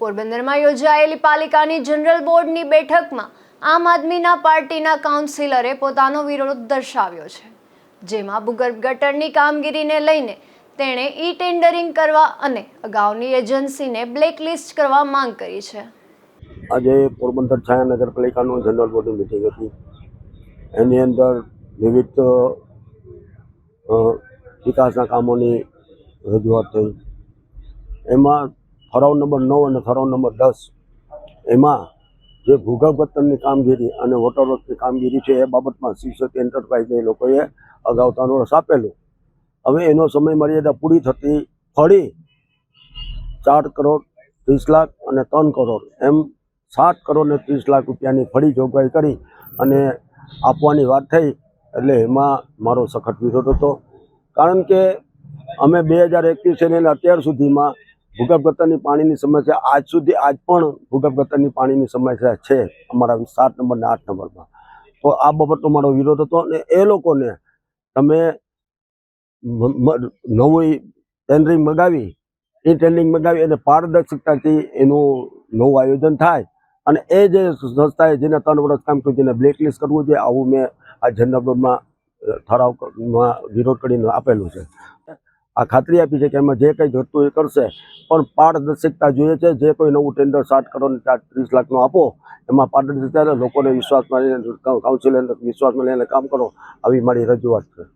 પોરબંદરમાં યોજાયેલી પાલિકાની જનરલ બોર્ડની બેઠકમાં આમ આદમીના પાર્ટીના કાઉન્સિલરે પોતાનો વિરોધ દર્શાવ્યો છે, જેમાં ભૂગર્ભ ગટરની કામગીરીને લઈને તેણે ઈ ટેન્ડરિંગ કરવા અને અગાઉની એજન્સીને બ્લેકલિસ્ટ કરવા માંગ કરી છે. આજે પોરબંદર છાયા નગરપાલિકાનું જનરલ બોર્ડની મિટિંગ હતી. એની અંદર વિવિધ વિકાસના કામોની રજૂઆત થઈ. એમાં ઠરાવ નંબર નવ અને ઠરાવ નંબર દસ. એમાં જે ભૂગર્ભ ગતરની કામગીરી અને વોટર વર્કની કામગીરી છે, એ બાબતમાં શિવશક્તિ એન્ટરપ્રાઇઝ એ લોકોએ અગાઉ તાનોરસ આપેલું હવે એનો સમય મર્યાદા પૂરી થતી ફળી ચાર કરોડ ત્રીસ લાખ અને ત્રણ કરોડ એમ સાત કરોડ ને ત્રીસ લાખ રૂપિયાની ફળી જોગવાઈ કરી અને આપવાની વાત થઈ એટલે એમાં મારો સખત વિરોધ હતો. કારણ કે અમે બે હજાર એકવીસ અને અત્યાર સુધીમાં ભૂગર્ભ ગટરની પાણીની સમસ્યા આજ સુધી આજ પણ ભૂગર્ભ ગટરની પાણીની સમસ્યા છે અમારા સાત નંબર ને આઠ નંબરમાં. તો આ બાબતનો મારો વિરોધ હતો અને એ લોકોને તમે નવું ટેન્ડરિંગ મગાવી એ ટેન્ડિંગ મગાવી અને પારદર્શકતાથી એનું નવું આયોજન થાય અને એ જે સંસ્થાએ જેને ત્રણ વર્ષ કામ કર્યું તેને બ્લેકલિસ્ટ કરવું જોઈએ, આવું મેં આ જનરલ બોર્ડમાં ઠરાવમાં વિરોધ કરીને આપેલું છે. આ ખાતરી આપી છે કે એમાં જે કંઈ ઘટતું એ કરશે, પણ પારદર્શકતા જોઈએ છે. જે કોઈ નવું ટેન્ડર સાત કરોડ ત્રીસ લાખનું આપો, એમાં પારદર્શકતા લોકોને વિશ્વાસમાં લઈને કાઉન્સિલર વિશ્વાસમાં લઈને કામ કરો, આવી મારી રજૂઆત છે.